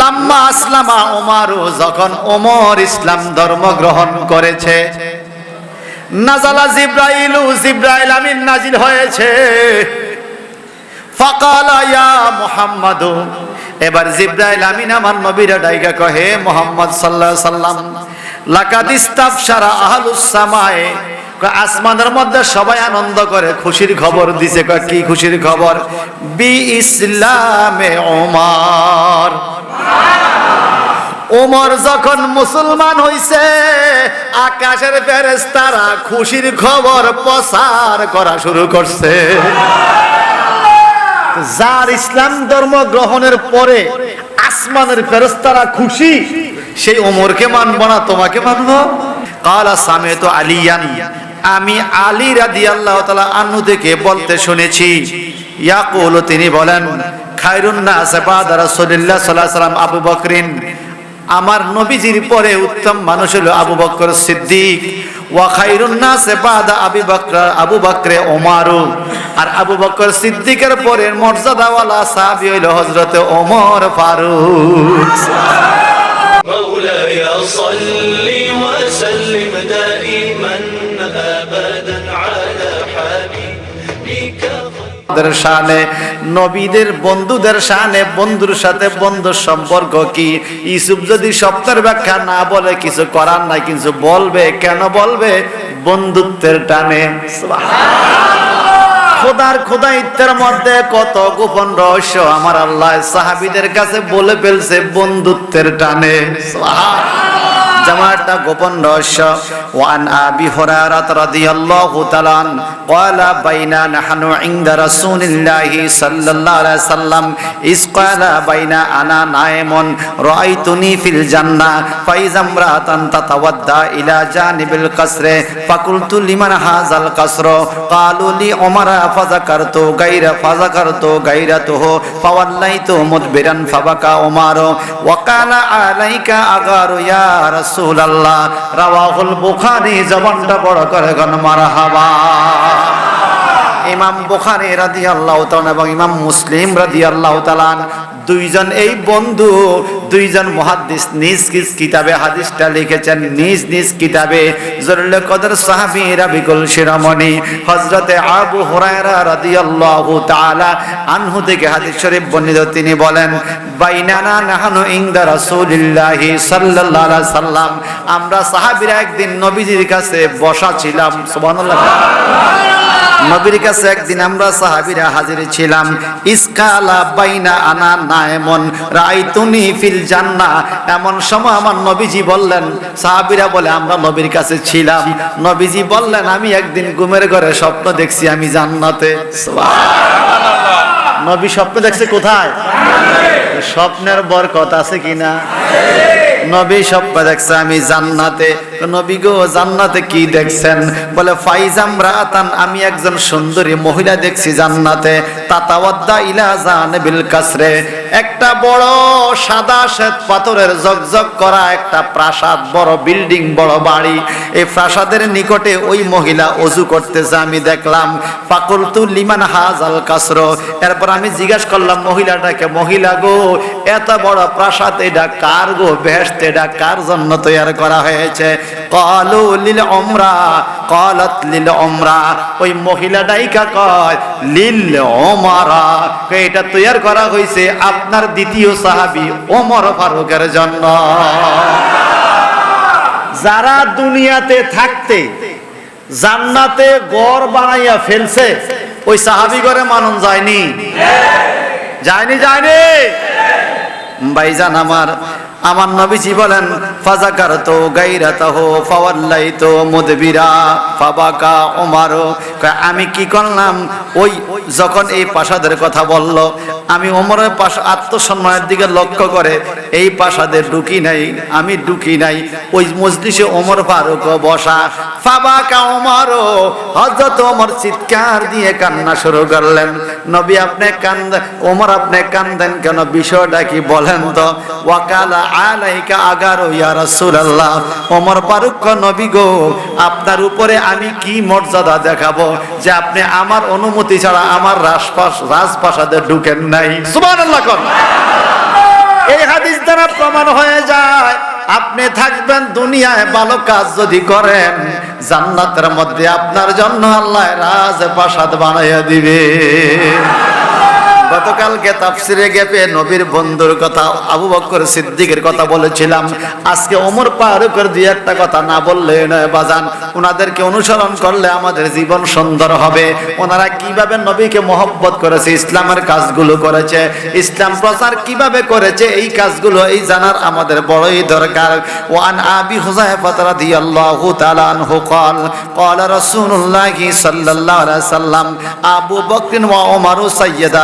লাম্মা আসলামা ওমারু যখন ওমর ইসলাম ধর্ম গ্রহণ করেছে, নাজালা জিব্রাইলু জিব্রাইল আমিন নাজিল হয়েছে। ফাকালা ইয়া মুহাম্মাদু, এবার জিব্রাইল আমিন আমার নবীরা ডাইগা কহে, মোহাম্মদ সাল্লাল্লাহু আলাইহি সাল্লাম লাকাদ ইস্তাবশারা আহলুস সামায়ে আসমানের মধ্যে সবাই আনন্দ করে, খুশির খবর দিছে কি খুশির খবর? বি ইসলামে ওমর ওমর যখন মুসলমান হইছে, আকাশের ফেরেশতারা খুশির খবর প্রচার করা শুরু করছে। যার ইসলাম ধর্ম গ্রহণের পরে আসমানের ফেরেশতারা খুশি, সেই ওমরকে মানব না, তোমাকে মানব। কালা তো আলিয়ান। আমি আলী রাদি আল্লাহ তালা আনু থেকে বলতে শুনেছি, ইয়াকুল, তিনি বলেন খায়রুন্না সেবাদ রাসুলিল্লাহ সাল্লাহ সাল্লাম আবু বকরিন। আমার নবীজির পরে উত্তম মানুষ হলো আবু বকর সিদ্দিক। ওয়া খাইরুন্না সেবাদা আবু বকর, আবু বকরে ওমারু। আর আবু বকর সিদ্দিকের পরের মর্যাদাওয়ালা সাহাবি হইল হজরত ওমর ফারুক। মাওলায়া সাল্লি দের শানে, নবীদের বন্ধুদের শানে, বন্ধুর সাথে বন্ধুর সম্পর্ক কি? ইসুফ যদি সপ্তাহের ব্যাখ্যা না বলে, কিছু করার নাই কিছু বলবে, কেন বলবে? বন্ধুত্বের টানে। খোদার খোদাইত্বের মধ্যে কত গোপন রহস্য আমার আল্লাহ সাহাবিদের কাছে বলে ফেলছে, বন্ধুত্বের টানে। একটা গোপন রহস্য। ওয়ান আবি হুরায়রা রাদিয়াল্লাহু তাআলা ক্বালা বাইনা নাহনু ইনদা রাসূলিল্লাহি সাল্লাল্লাহু আলাইহি সাল্লাম ইস ক্বালা বাইনা আনা নাইমুন রাআইতুনি ফিল জান্নাহ ফাইজাম রাতান তাতাওয়াদ্দা ইলা জানিবিল কাসরে, ফাকুলতু লিমান হাযাল কাসর, ক্বালু লি উমারা ফাযাকারতু গায়রা ফাযাকারতু গায়রাতুহু, ফাওয়াল্লাইতু মুদবিরান ফাবাকা উমার, ওয়া কালা আলাইকা আগারু ইয়া রাসূলুল্লাহ রাওয়াহুল বুখারী জবানটা বড় করে গণ মারহাবা। ইমাম বুখারী রাদিয়াল্লাহু তাআলা এবং ইমাম মুসলিম রাদিয়াল্লাহু তাআলা দুইজন এই বন্ধু, দুইজন মুহাদ্দিস নিজ নিজ কিতাবে হাদিসটা লিখেছেন, নিজ নিজ কিতাবে জরুল কদর সাহাবী রাবিকুল শিরোমণি, হযরতে আবু হুরায়রা রাদিয়াল্লাহু তাআলা আনহু থেকে হাদিস শরীফ বর্ণিত, তিনি বলেন, বাইনানা নাহানু ইনদা রাসূলিল্লাহি সাল্লাল্লাহু সাল্লাম, আমরা সাহাবীরা একদিন নবীজির কাছে বসা ছিলাম। সুবহানাল্লাহ। নবীর কাছে একদিন আমরা সাহাবীরা হাজির ছিলাম। ইসকালা বাইনা আনা নায়মন রাইতুনি ফিল জান্নাহ এমন সময় আমার নবীজি বললেন সাহাবীরা বলে আমরা নবীর কাছে ছিলাম। নবীজি বললেন আমি একদিন ঘুমের ঘরে স্বপ্ন দেখছি আমি জান্নাতে। নবী স্বপ্ন দেখছে কোথায়? স্বপ্নের বরকত আছে কিনা? নবী স্বপ্ন দেখছে আমি জান্নাতে। জান্নাতে কি দেখছেন? বলে, ফাইজাম রাতান আমি একজন সুন্দরী মহিলা দেখছি জান্নাতে। তাতাওয়াদ্দা কাসরে। একটা বড় সাদা শ্বেত পাথরের জগজগ করা একটা প্রাসাদ, বড় বিল্ডিং, বড় বাড়ি। এই প্রাসাদের নিকটে ওই মহিলা অজু করতেছে, আমি দেখলাম, ফাকুলতু লিমান হাজাল কাসর। এরপর আমি জিজ্ঞাসা করলাম, মহিলাটাকে, মহিলা গো, এত বড় প্রাসাদ, এটা কার গো? বেহেশত, এটা কার জন্য তৈরি করা হয়েছে? কলু ওমরা কলত ওমরা ওই কয় এটা তৈরি করা হয়েছে আপনার দ্বিতীয় সাহাবী ওমর ফারুকের জন্য। যারা দুনিয়াতে থাকতে, জান্নাতে গড় বানাইয়া ফেলছে, ওই সাহাবি করে মানুন যায়নি। যায়নি যায়নি। ভাইজান আমার আমার নবীজি বলেন ফাজাকার তো গাইরাতাহ ফাওয়াল্লাই তো মুদবিরা, ফাবাকা ওমারো কয়, আমি কি করলাম? ওই যখন এই প্রাসাদের কথা বলল, আমি ওমরের পাশ আত্মসম্মানের দিকে লক্ষ্য করে, এই প্রাসাদে ঢুকি নাই, আমি ঢুকি নাই, ওই মজলিসে ওমর ফারুক বসা। ফাবাকা ওমরও হযরত ওমর চিৎকার দিয়ে কান্না শুরু করলেন। নবী, আপনি কান্দ ওমর আপনি কান্দেন কেন? বিষয়টা কি বলেন তো? ওয়াকালা আলাইকা আগারো, ইয়া রাসূলুল্লাহ। ওমর ফারুক নবী গো, আপনার উপরে আমি কি মর্যাদা দেখাবো যে আপনি আমার অনুমতি ছাড়া আমার রাজপাস রাজপ্রাসাদে ঢুকেন নাই? সুবহানাল্লাহ কোন। এই হাদিস দ্বারা প্রমাণ হয়ে যায়, আপনি থাকবেন দুনিয়ায় ভালো কাজ যদি করেন, জান্নাতের মধ্যে আপনার জন্য আল্লাহ রাজ প্রাসাদ বানাইয়া দিবে। গতকালকে তাফসিরে গেপে নবীর বন্ধুর কথা আবু বকর সিদ্দিকের কথা বলেছিলাম আজকে ওমর ফারুকের দুই একটা কথা না বললে নয় বাজান ওনাদেরকে অনুসরণ করলে আমাদের জীবন সুন্দর হবে ওনারা কিভাবে নবীকে মহব্বত করেছে ইসলামের কাজগুলো করেছে ইসলাম প্রচার কিভাবে করেছে এই কাজগুলো এই জানার আমাদের বড়ই দরকার ওয়ান আবি হুজাইফা রাদিয়াল্লাহু তাআলা আনহু قال قال رسول الله صلى الله عليه وسلم ابو بكر وعمر سيدا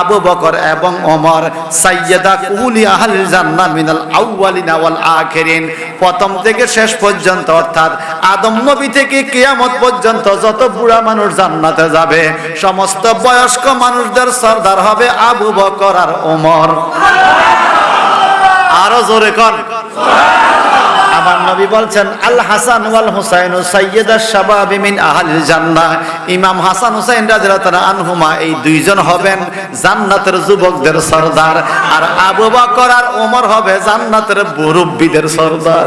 আবু বকর এবং ওমর সাইয়্যিদা কুলি আহলিল জান্নাহ মিনাল আউওয়ালিনা ওয়াল আখিরিন। প্রথম থেকে শেষ পর্যন্ত, অর্থাৎ আদম নবী থেকে কিয়ামত পর্যন্ত যত বুড়া মানুষ জান্নাতে যাবে, সমস্ত বয়স্ক মানুষদের সর্দার হবে আবু বকর আর ওমর। আরও জোরে কর আমার নবী বলছেন, আল হাসান ওয়াল হুসাইন সৈয়দ শাবাবি মিন আহলিল জান্নাহ। ইমাম হাসান হুসাইন রাদিয়াল্লাহু আনহুমা এই দুইজন হবেন জান্নাতের যুবকদের সর্দার, আর আবু বকর আর ওমর হবে জান্নাতের মুরব্বীদের সর্দার।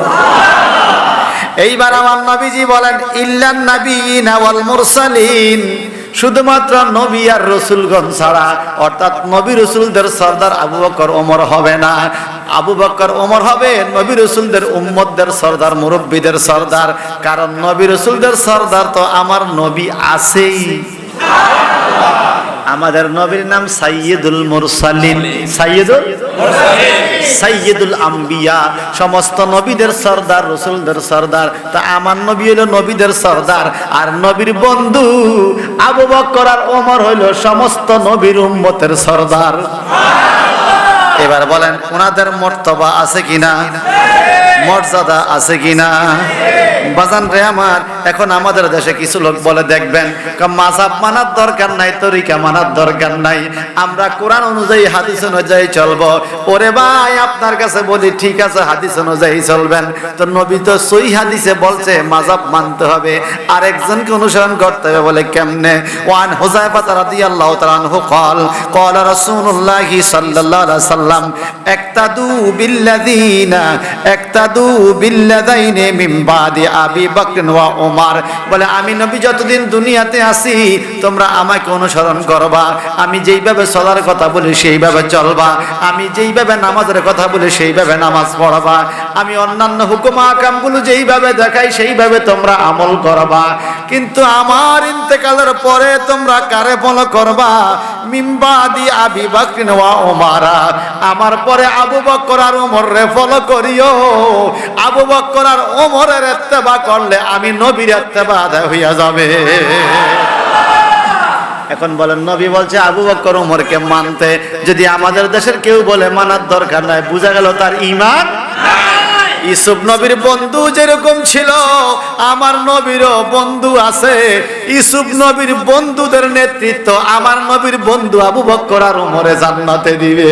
এইবার আমার নবীজি বলেন, ইল্লান নাবিয়িনা ওয়াল মুরসালিন। শুধুমাত্র নবী আর রসুলগণ ছাড়া, অর্থাৎ নবী রসুলদের সর্দার আবু বকর ওমর হবে না। আবু বকর ওমর হবে, নবী রসুলদের উম্মতদের সর্দার, মুরব্বীদের সর্দার। কারণ নবী রসুলদের সর্দার তো আমার নবী আছেই। আমাদের নবীর নাম সাইয়্যিদুল মুরসালিন। সাইয়্যিদুল? সাইয়্যিদুল আম্বিয়া। সমস্ত নবীদের সর্দার, রসুলদের সর্দার। তা আমার নবী হলো নবীদের সর্দার। আর নবীর বন্ধু আবু বকর আর ওমর হইল সমস্ত নবীর উম্মতের সর্দার। এবার বলেন, ওনাদের মর্তবা আছে কিনা? মর্যাদা আছে কিনা বাজান রে আমার এখন আমাদের দেশে কিছু লোক বলে দেখবেন মাসাব মানার দরকার নাই তরিকা মানার দরকার নাই আমরা কোরআন অনুযায়ী হাদিস অনুযায়ী চলবো ওরে ভাই আপনার কাছে বলি ঠিক আছে হাদিস অনুযায়ী চলবেন তো নবী তো সই হাদিসে বলছে মাজাব মানতে হবে আর একজনকে অনুসরণ করতে হবে বলে কেমনে ওয়ান হুজাইফা রাদিয়াল্লাহু তাআলা আনহু قال قال رسول الله صلى الله عليه وسلم اقتدوا بالذين اقتدوا বলে, আমি নবী যতদিন দুনিয়াতে আসি তোমরা আমাকে অনুসরণ করবা। আমি যেইভাবে চলার কথা বলি, সেইভাবে চলবা। আমি যেইভাবে নামাজের কথা বলি, সেইভাবে নামাজ পড়বা। আমি অন্যান্য হুকুম আকামগুলো যেইভাবে দেখাই, সেইভাবে তোমরা আমল করবা। কিন্তু আমার ইন্তেকালের পরে তোমরা কারে ফলো করবা? মিম্বাদি আবি বকরিন ওয়া ওমারা আমার পরে আবু বকর আর ওমর রে ফলো করিও। আবু বকর আর ওমরের ইত্তেবা করলে আমি নবীর ইত্তেবা আদায় হইয়া যাবে। এখন বলেন, নবী বলছে, আবু বকর ওমরকে মানতে। যদি আমাদের দেশের কেউ বলে, মানার দরকার নাই, বোঝা গেল তার ইমান ইসুফ নবীর বন্ধু যেরকম ছিল, আমার নবীরও বন্ধু আছে। ইসুফ নবীর বন্ধুদের নেতৃত্ব আমার নবীর বন্ধু আবু বক্কর আর উমরে জান্নাতে দিবে।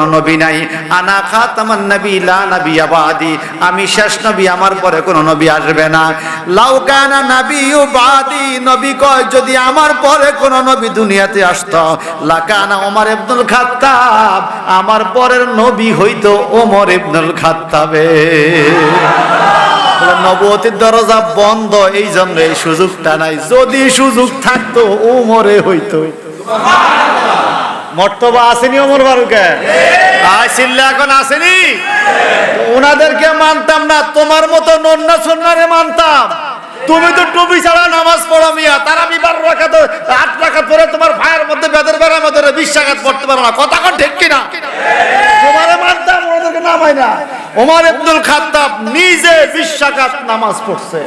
কোনো নবী নাই। আনা খাতামান নবী লা নাবিয়া বাদি আমি শেষ নবী আমার পরে কোনো নবী আসবে না। লাউ কানা নাবিয়্যু বাদি নবী কয় যদি আমার পরে কোনো নবী দুনিয়াতে আসতো লাকানা ওমর ইবনুল খাত্তাব। আমার পরের নবী হইতো ওমর ইবনুল খাত্তাবে। বলে, নবুয়তির দরজা বন্ধ এই জন্য এই সুযোগটা নাই। যদি সুযোগ থাকতো ওমরে হইতো। মর্তবা আসেনি ওমর ফারুকে? চিল্লা এখন আসেনি। তো ওনাদেরকে মানতাম না তোমার মতো নন্না সন্ন্যারে মানতাম। তুমি তো টুপি ছাড়া নামাজ পড়ো মিয়া তারা বিবার রাখাত আট রাখাত পরে তোমার ভাইয়ের মধ্যে বেদের বেড়ার মধ্যে বিশ রাখাত পড়তে পারো না। কথা কন ঠিক কিনা? তোমারে মানতাম ওনাদেরকে নামাই না। ওমর আব্দুল খাত্তাব নিজে বিশ রাকাত নামাজ পড়ছে।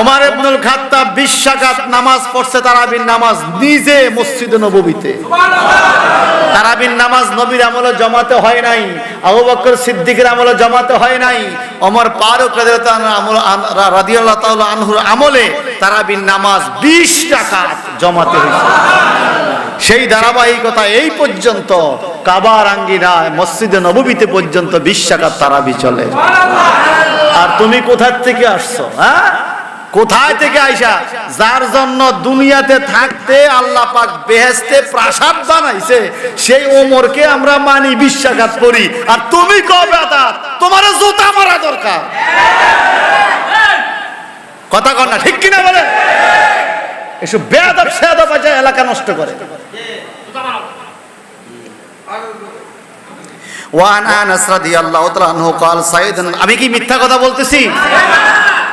ওমর আব্দুল খাত্তাব বিশ রাকাত নামাজ পড়ছে তারাবির নামাজ নিজে মসজিদে নববীতে। তারাবির নামাজ নবীর আমলে জমাতে হয় নাই, আবু বকর সিদ্দিকের আমলে জমাতে হয় নাই, ওমর ফারুক রাদিয়াল্লাহু তাআলা আনহুর আমলে তারাবির নামাজ 20 টাকাত জমাতে হয়েছে। সেই ধারাবাহিকতা এই পর্যন্ত কাবার আঙ্গিনায় মসজিদে নববীতে পর্যন্ত 20 টাকার তারাবি চলে। আর তুমি কোথার থেকে আসছো হ্যাঁ? কোথায় থেকে আইসা যার জন্য দুনিয়াতে থাকতে আল্লাহ পাক বেহেস্তে প্রাসাদ বানাইছে সেই ওমরকে আমরা মানি বিশ্বাঘাত করি আর তুমি কবে আদাত তোমার জুতা মারা দরকার কথা কর না ঠিক কিনা বলে এসব বেয়াদব সেয়াদব আছে এলাকা নষ্ট করে ওয়ান আনাস রাদিয়াল্লাহু তাআলা আনহু قال সাইদ আমি কি মিথ্যা কথা বলতেছি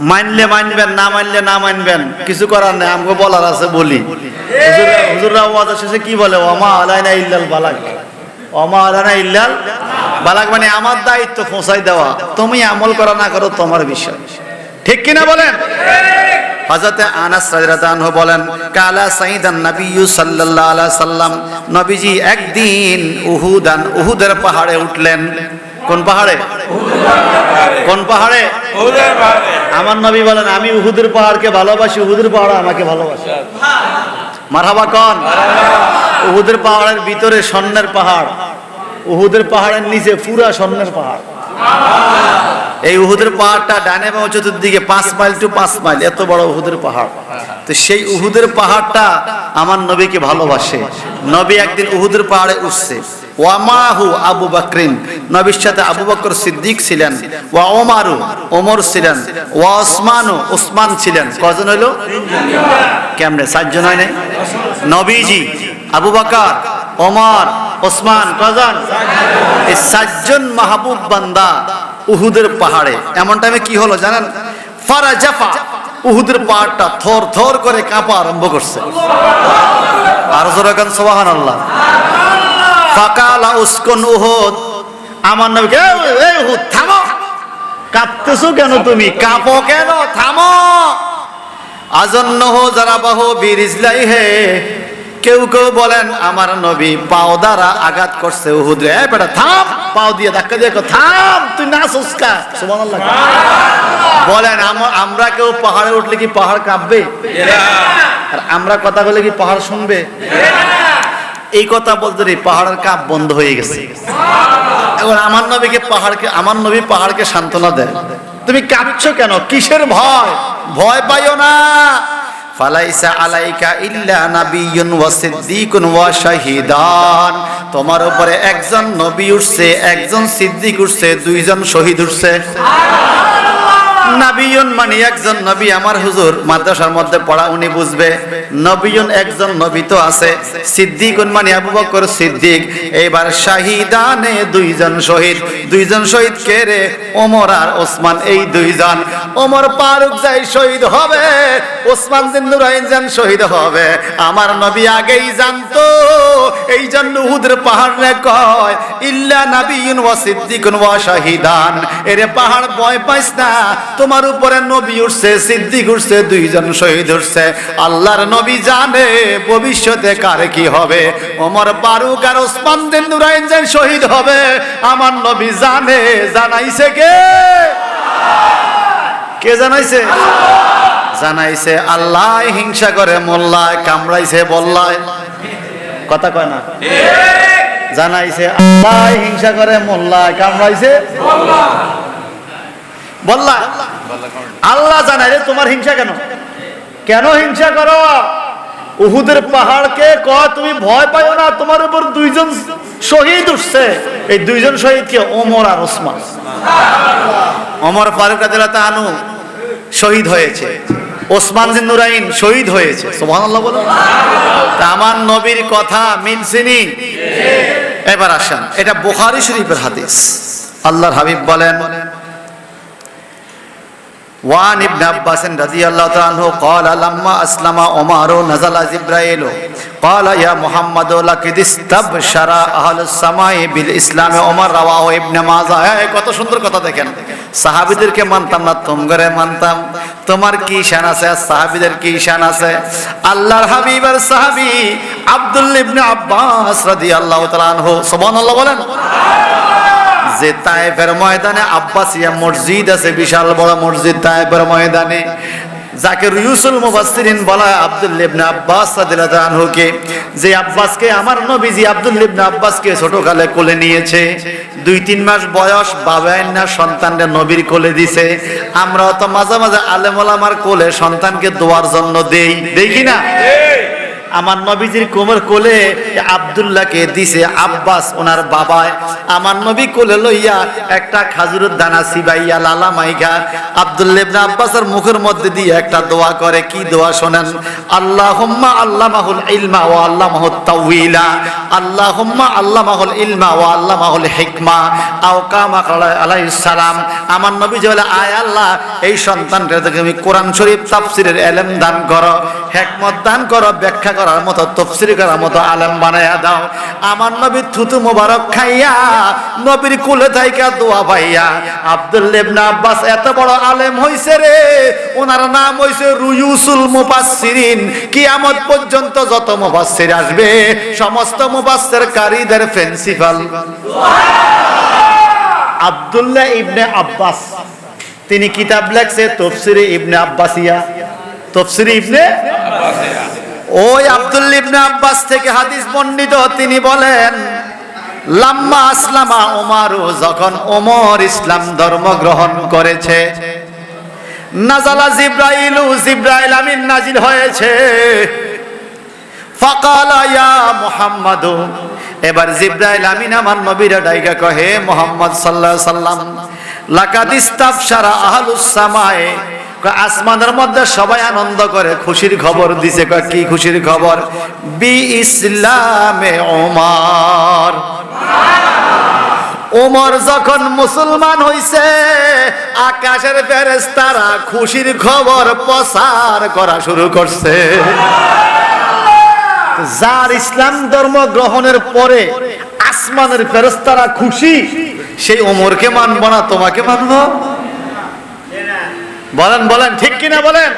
মানলে মানবেন, না মানলে না মানবেন, কিছু করার নেই আমাকে বলার আছে, বলি। হুজুর- হুজুররা ওয়াজ শেষে কি বলে? অমা ওমা আলাইনা ইল্লাল বালাক। অমা ওমা আলাইনা ইল্লাল বালাক মানে আমার দায়িত্ব পৌঁছাই দেওয়া। তুমি আমল করা না করো, তোমার বিষয়। ঠিক কিনা বলেন? হযরতে আনাস রাদিয়াল্লাহু বলেন, কালা সাইদান নবী সাল্লাল্লাহু আলাইহি সাল্লাম। নবীজি একদিন উহুদান, উহুদের পাহাড়ে উঠলেন। কোন পাহাড়ে? কোন পাহাড়ে? আমার নবী বলেন, আমি উহুদের পাহাড়কে ভালোবাসি, উহুদের পাহাড় আমাকে ভালোবাসে। মারহাবা কন? উহুদের পাহাড়ের ভিতরে স্বর্ণের পাহাড়, উহুদের পাহাড়ের নিচে পুরা স্বর্ণের পাহাড়। এই উহুদের পাহাড়টা ডানে বাম চতুর্দিকে পাঁচ মাইল টু পাঁচ মাইল, এত বড় উহুদের পাহাড়। তো সেই উহুদের পাহাড়টা আমার নবীকে ভালোবাসে। নবী একদিন উহুদের পাহাড়ে উঠছে। ওয়ামাহু আবু বাকরিন। নবীর সাথে আবু বকর সিদ্দিক ছিলেন, ওয়া ওমারু ওমর ছিলেন, ওয়া ওসমানু ওসমান ছিলেন। কজন হইল? কেমনে? সাতজন হয় নাই? নবীজি, আবু বকর, ওমর ওসমান কজন এই সাতজন মাহবুব বান্দা উহুদের পাহাড়ে। এমন টাইমে কি হলো জানেন? ফারা জাফা উহুদের পাহাড়টা থর থর করে কাঁপা আরম্ভ করছে। আর জোরে কান সোবাহান আল্লাহ ফাকালা উস্কুন উহুদ। আমার নবীকে "এই, এই উহুদ থামো। কাঁপতেছো কেন তুমি? কাঁপো কেন? থামো। আজন্য হো যারা বাহু বিরিজলাই হে কেউ কেউ বলেন, আমার নবী পাও দ্বারা আঘাত করছে উহুদরে এ বেটা, থাম, পাও দিয়ে ধাক্কা দিয়ে থাম, তুই না সুস্কা সুবহানাল্লাহ। বলেন আমরা কেউ পাহাড়ে উঠলে কি পাহাড় কাঁপবে? আর আমরা কথা বলে কি পাহাড় শুনবে? এই কথা বলতে রে পাহাড়ের কাপ বন্ধ হয়ে গেছে। এখন আমার নবীকে পাহাড়কে, আমার নবী পাহাড়কে সান্ত্বনা দেয়। তুমি কাঁদছো কেন? কিসের ভয়? ভয় পাইও না। ফালাইসা আলাইকা ইল্লা নাবিয়ুন ওয়া সিদ্দিকুন ওয়া শাহিদান। তোমার উপরে একজন নবী উঠছে, একজন সিদ্দিক উঠছে, দুইজন শহীদ উঠছে। নবিয়ন মানে একজন নবী। আমার হুজুর মাদ্রাসার মধ্যে পড়া উনি বুঝবে। নবিয়ন একজন নবী তো আছে। সিদ্দিকুন মানে আবু বকর সিদ্দিক। এবার শাহিদানে দুইজন শহীদ। দুইজন শহীদ কে রে? ওমর আর ওসমান, এই দুইজন। ওমর ফারুক যাই শহীদ হবে, ওসমান জিন্নুরাইন যান শহীদ হবে। আমার নবী আগেই জানতো এই জন্য উহুদের পাহাড় কয়, ইল্লা নাবিয়ুন ওয়া সিদ্দিকুন ওয়া শাহিদান। এরে পাহাড় ভয় পাইস না তোমার উপরে নবী উঠছে সিদ্দিক উঠছে দুইজন শহীদ উঠছে আল্লাহর নবী জানে ভবিষ্যতে কার কি হবে। ওমর ফারুক আর ওসমান নুরাইন শহীদ হবে। আমার নবী জানে জানাইছে কে? কে জানাইছে? জানাইছে আল্লাহ হিংসা করে মোল্লায় কামড়াইছে বল্লায়। কথা কয় না? জানাইছে আল্লাহ হিংসা করে মোল্লায় কামড়াইছে বললা। আল্লাহ জানাই রে তোমার হিংসা কেন? কেন হিংসা করো? উহুদের পাহাড়কে কয়, তুমি ভয় পাইও না, তোমার উপর দুইজন শহীদ উঠছে। এই দুইজন শহীদ কে? ওমর আর ওসমান। ওমর ফারুক তাআলা শহীদ হয়েছে। ওসমান নুরাইন শহীদ হয়েছে। সুবহানাল্লাহ বলো। আমার নবীর কথা মিনসিনি। এবার আসেন। এটা বুখারী শরীফের হাদিস। আল্লাহর হাবিব বলেন وعن ابن عباس رضي الله تعالى عنه قال لما أسلم عمر نزل جبرائيل قال يا محمد لقد استبشر أهل السماء بالإسلام عمر رواه ابن ماجه এই কত সুন্দর কথা দেখেন সাহাবীদেরকে মানতাম না তোমগরে মানতাম তোমার কি শান আছে আর সাহাবীদের কি শান আছে আল্লাহর হাবিব আর সাহাবী আব্দুল্লাহ ইবনে আব্বাস রাদিয়াল্লাহু তাআলা আনহু সুবহানাল্লাহ বলেন যে তায়েফের ময়দানে আব্বাসিয়া মসজিদ আছে, বিশাল বড় মসজিদ তায়েফের ময়দানে। যাকে রুয়ুসুল মুফাসসিরিন বলা আব্দুল ইবনে আব্বাস রাদিয়াল্লাহু আনহুকে, যে আব্বাসকে, আমার নবীজি আব্দুল ইবনে আব্বাসকে ছোটকালে কোলে নিয়েছে। দুই তিন মাস বয়স, বাবা না সন্তানরে নবীর কোলে দিছে। আমরা তো মাঝে মাঝে আলেম ওলামার কোলে সন্তানকে দোয়ার জন্য দেই। দেখি না? আমার নবীজির কোমর কোলে আব্দুল্লাহকে দিছে আব্বাস ওনার বাবায়। আমার নবী কোলে লইয়া একটা খাজুরের দানা সিবাইয়া লালা মাইগা। ইবনে আব্বাসের মুখের মধ্যে দিয়ে একটা দোয়া করে, কি দোয়া শোনেন? আল্লাহ হোম্মা আল্লাহ মাহুল ইলমা ও আল্লাহ ওয়া আল্লামাহুত তাওয়িলা। আল্লাহ মাহুল ইলমা ওয়া আল্লামাহুল হিকমা। আও কামা ক্বালা আলাইহিস সালাম। আমার নবী যে বলে, আয় আল্লাহ, এই সন্তানটাকে তুমি কোরআন শরীফ তাফসীরের ইলম দান করো। হিকমত দান করো, ব্যাখ্যা করার মতো তফসির করার মতো আলেম বানাইয়া দাও। আমার নবী থুতু মোবারক খাইয়া, নবীর কুলে থাইকা দোয়া ভাইয়া আব্দুল ইবনে আব্বাস এত বড় আলেম হইছে রে, ওনার নাম হইছে রুয়ুসুল মুফাসসিরিন। কিয়ামত পর্যন্ত যত মুফাসসির আসবে, সমস্ত মুফাসসির কারীদের প্রিন্সিপাল। আব্দুল্লাহ ইবনে আব্বাস, তিনি কিতাব লেখছে তফসিরে ইবনে আব্বাসিয়া। তফসিরে ইবনে ওই আব্দুল ইবনে আব্বাস থেকে হাদিস বর্ণিত, তিনি বলেন, লাম্মা আসলামা ওমারু যখন ওমর ইসলাম ধর্ম গ্রহণ করেছে, নাজালা জিব্রাইলু, জিব্রাইল আমিন নাজিল হয়েছে। ফাকালা ইয়া মুহাম্মাদু, এবার জিব্রাইল আমিন আমার নবীর ডাইগা কহে, মোহাম্মদ সাল্লাল্লাহু আলাইহি সাল্লাম লাকাদ ইস্তাবশারা আহলুস সামায়ে আসমানের মধ্যে সবাই আনন্দ করে, খুশির খবর দিছে। কি খুশির খবর? বি ইসলামে ওমর। ওমর যখন মুসলমান হইছে, আকাশের ফেরেশতারা খুশির খবর প্রচার করা শুরু করছে। যার ইসলাম ধর্ম গ্রহণের পরে আসমানের ফেরেশতারা খুশি, সেই ওমরকে মানব না, তোমাকে মানব? বলেন বলেন ঠিক কিনা বলেন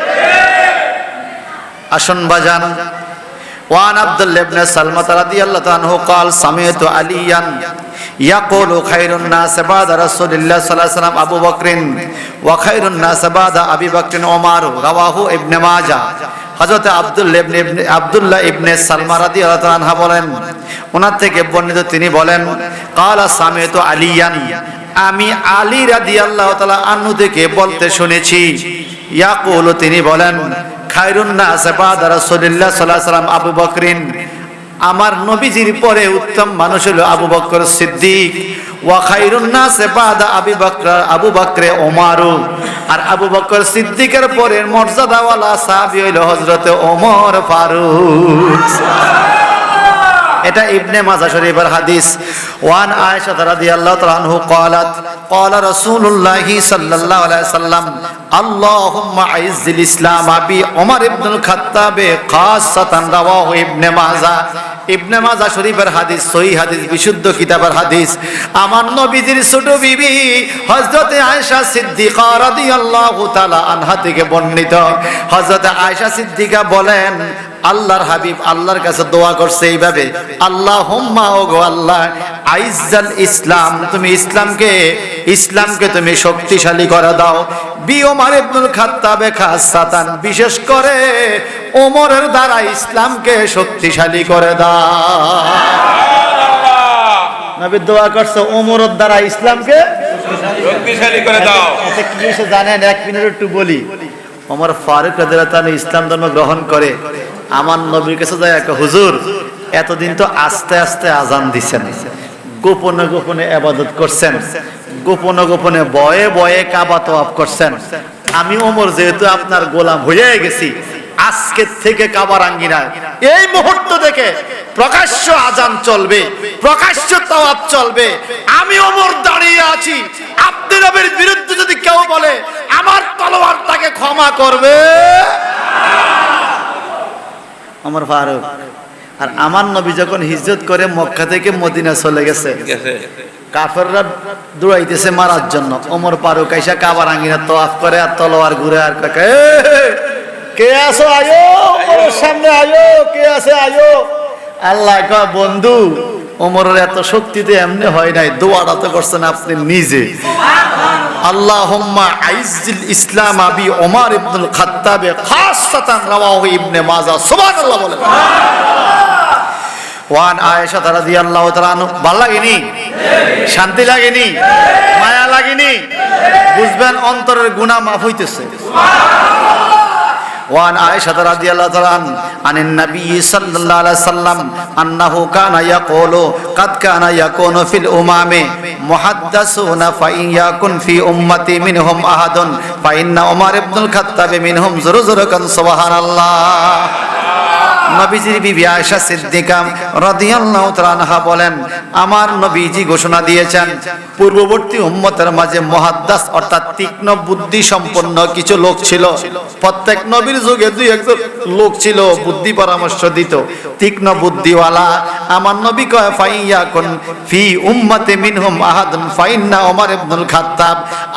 আসন বাজান وعن عبد الله بن سلمة رضي الله عنه قال سمعت عليا يقول خير الناس بعد رسول الله صلى الله عليه وسلم أبو بكر وخير الناس بعد أبي بكر عمر رواه ابن ماجه ইবনে ইবনে আব্দুল্লাহ ইবনে সালমা রাদিয়াল্লাহু আনহা বলেন, ওনার থেকে বর্ণিত তিনি বলেন, কালা সামিতু আলিয়ান। আমি আলী রাদিয়াল্লাহু তাআলা আনহু থেকে বলতে শুনেছি। ইয়াকুল, তিনি বলেন আবু বকরিন। আমার নবীজির পরে উত্তম মানুষ হলো আবু বকর সিদ্দিক। ওয়া খায়রুন নাস বাদা আবি বকর আবু বকরে ওমারু আর আবু বকর সিদ্দিকের পরে মর্যাদাওয়ালা সাহাবী হইল হযরতে ওমর ফারুক এটা ইবনে মাজা শরীফের হাদিস ওয়ান আয়েশা রাদিয়াল্লাহু তাআলা আনহু قالت قال رسول الله صلى الله عليه وسلم اللهم اعز الاسلام ابي عمر ابن الخطاب خاصه رواه ابن মাজা ইবনে মাজা শরীফের হাদিস সহি হাদিস, বিশুদ্ধ কিতাবের হাদিস। আমার নবীজির ছোট বিবি হযরতে আয়েশা সিদ্দিকা রাদিয়াল্লাহু তাআলা আনহা থেকে বর্ণিত। হযরতে আয়েশা সিদ্দিকা বলেন, আল্লাহর হাবিব আল্লাহর কাছে দোয়া করছে এইভাবে আল্লাহ হোম্মা ও গো আল্লাহ আইজাল ইসলাম, তুমি ইসলামকে ইসলামকে তুমি শক্তিশালী করে দাও। বি ওমর ইবনুল খাত্তাবে খাসাতান বিশেষ করে ওমরের দ্বারা ইসলামকে শক্তিশালী করে দাও। নবী দোয়া করছে ওমরের দ্বারা ইসলামকে শক্তিশালী করে দাও। আচ্ছা কি হয়েছে জানেন? এক মিনিট একটু বলি। ওমর ফারুক রাদিয়াল্লাহু ইসলাম ধর্ম গ্রহণ করে আমার নবীর কাছে যায় একটা হুজুর এতদিন তো আস্তে আস্তে আজান দিছেন। গোপনে গোপনে আবাদত করছেন। গোপনে গোপনে বয়ে বয়ে কাবা তওয়াফ করছেন। আমি ওমর, যেহেতু আপনার গোলাম হয়ে গেছি, আজকে থেকে কাবার আঙ্গিনা। এই মুহূর্ত থেকে প্রকাশ্য আজান চলবে, প্রকাশ্য তাওয়াব চলবে। আমি ওমর দাঁড়িয়ে আছি, আপনি নবীর বিরুদ্ধে যদি কেউ বলে, আমার তলোয়ার তাকে ক্ষমা করবে। আমার ফারুক আর আমার নবী যখন হিজরত করে মক্কা থেকে মদিনা চলে গেছে কাফেররা দৌড়াইতেছে মারার জন্য। ওমর ফারুক আইসা কাবার আঙ্গিনা তোয়াফ করে আর তলোয়ার ঘুরে আর কাকে কে আছো? আয়ো সামনে আয়ো কে আছে? আয়ো। আল্লাহ কয় বন্ধু ওমরের এত শক্তিতে এমনি হয় নাই দোয়াটা তো করছেন আপনি নিজে। আল্লাহুম্মা আইজিল ইসলাম আবি ওমর ইবনুল খাত্তাবে খাসসাতান রাওয়াহু ইবনে মাজাহ সুবহানাল্লাহ বলেন। ওয়ান আয়েশা রাদিয়াল্লাহু তাআলা আনহু ভাল লাগেনি শান্তি লাগেনি মায়া লাগেনি বুঝবেন অন্তরের গুনাহ মাফ হইতেছে وعن عائشة رضي الله تعالى عنه عن النبي صلى الله عليه وسلم أنه كان يقول قد كان يكون في الأمم محدثون فإن يكن في أمتي منهم أحد فإن عمر بن الخطاب منهم زر زر كان سبحان الله নবীজির বিবি আয়েশা সিদ্দিকা রাদিয়াল্লাহু তাআলা বলেন, আমার নবীজি ঘোষণা দিয়েছেন, পূর্ববর্তী উম্মতের মাঝে মুহাদ্দাস অর্থাৎ তীক্ষ্ণ বুদ্ধি সম্পন্ন কিছু লোক ছিল। প্রত্যেক নবীর যুগে দুই একজন লোক ছিল, বুদ্ধি পরামর্শ দিত। তীক্ষ্ণ বুদ্ধিওয়ালা, আমার নবী কয় ফাইয়া কোন ফি উম্মতে মিনহুম আহাদুন, ফাইন্না ওমর ইবনুল খাত্তাব।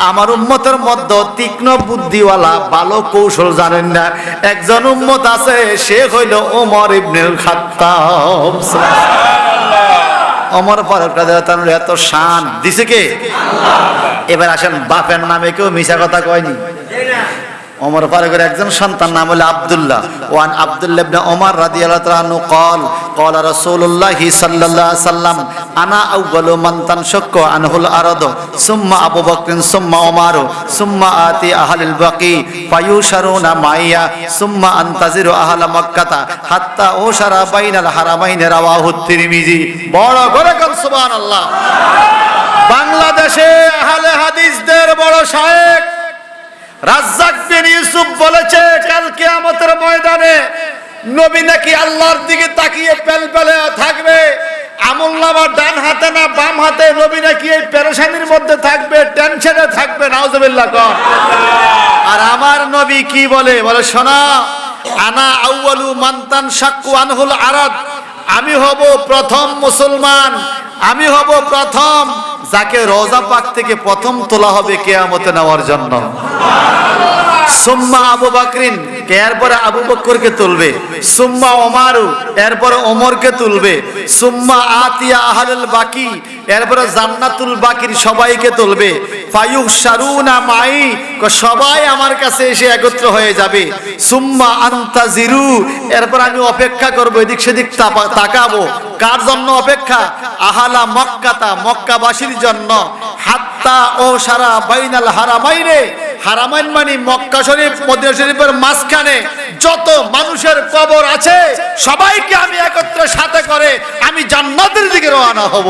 আমার উম্মতের মধ্যে তীক্ষ্ণ বুদ্ধিওয়ালা, ভালো কৌশল জানেন না। একজন উম্মত আছে, সে হইল ওমর ইবনুল খাত্তাব। অমর ফারুক রাদিয়াল্লাহু এত শান। দিছে কে? এবার আসেন বাপের নামে কেউ মিশা কথা কয়নি। ওমর ফারুকের একজন সন্তান নাম হলো আব্দুল্লাহ ওয়ান আব্দুল্লাহ ইবনে ওমর রাদিয়াল্লাহু তাআলা আনহু قال قال রাসূলুল্লাহ সাল্লাল্লাহু আলাইহি সাল্লাম আনা আউয়ালু মান তানশাক্কু আনহুল আরদ সুম্মা আবু বকর সুম্মা ওমর সুম্মা আতি আহলিল বাকি ফায়ুশারুনা মাইয়া সুম্মা আনতাজিরু আহলা মক্কাতা হাত্তা ওশারা বাইনাল হারামাইন রাওয়াহু তিরমিজি বড় করে কর সুবহানাল্লাহ বাংলাদেশে আহলে হাদিসদের বড় শায়েখ রাজ্জাক বিন ইউসুফ বলেছে, কাল কিয়ামতের ময়দানে নবী নাকি আল্লাহর দিকে তাকিয়ে পেলপেলে থাকবে। আমল নামা ডান হাতে না বাম হাতে নবী নাকি এই পেরেশানির মধ্যে থাকবে, টেনশনে থাকবে, নাউজুবিল্লাহ আর আমার নবী কি বলে? বলে, শোনা, আনা আউয়ালু মান্তান শাক্কু আনহুল আরাদ। আমি হব প্রথম মুসলমান, আমি হব প্রথম যাকে রোজা পাক থেকে প্রথম তোলা হবে কেয়ামতে নেওয়ার জন্য। সুম্মা আবু বাকরিন এরপরে আবু বকরকে তুলবে? সুম্মা ওমারু, এরপরে ওমরকে তুলবে। সুম্মা আতিয়া আহলুল বাকি, এরপরে জান্নাতুল বাকির সবাইকে তুলবে। মাই সবাই আমার কাছে এসে একত্র হয়ে যাবে। সুম্মা আন্তাজিরু, এরপর আমি অপেক্ষা করব, এদিক সেদিক তাকাবো। কার জন্য অপেক্ষা? আহালা মক্কাতা, মক্কাবাসীর জন্য। হাত্তা ও সারা বাইনাল হারামাইনে। হারামাইন মানে মক্কা শরীফ, মদিনা শরীফের মাঝখানে যত মানুষের কবর আছে, সবাইকে আমি একত্রে সাথে করে আমি জান্নাতের দিকে রওনা হব।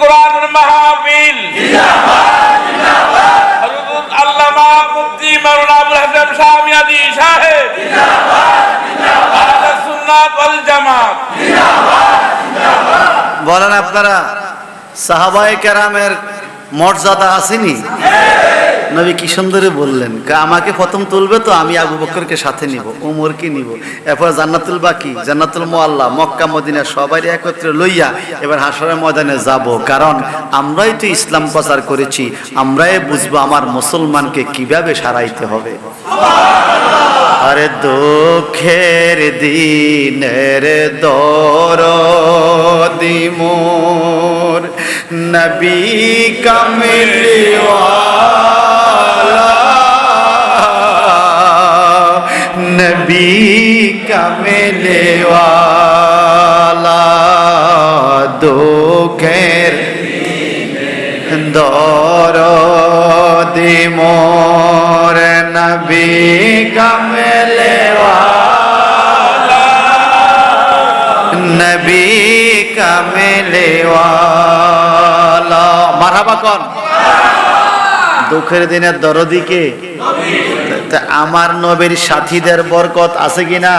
কোরআনের মাহফিল। মাওলানা বলেন আপনারা সাহাবায়ে কেরামের মর্যাদা আসেনি? নবী কি সুন্দরে বললেন? আমাকে প্রথম তুলবে তো আমি আবু বকরকে সাথে নিব ওমরকে নিব। এরপর জান্নাতুল বাকি, জান্নাতুল মোয়াল্লা মক্কা, মদিনা সবাই একত্রে লইয়া এবার হাসরের ময়দানে যাব। কারণ আমরাই তো ইসলাম প্রচার করেছি, আমরাই বুঝব আমার মুসলমানকে কীভাবে সারাইতে হবে। আরে দুঃখের দিনের দর দিমোর নবী কামিলিওয়ালা নবী কামেলেওয়ালা দুঃখের দর মোর নবী কামেলেওয়ালা নবী কামেলেওয়ালা। মারহাবা কন। দুঃখের দিনের দরদিকে আমার নবীর সাথীদের বরকত আছে কিনা?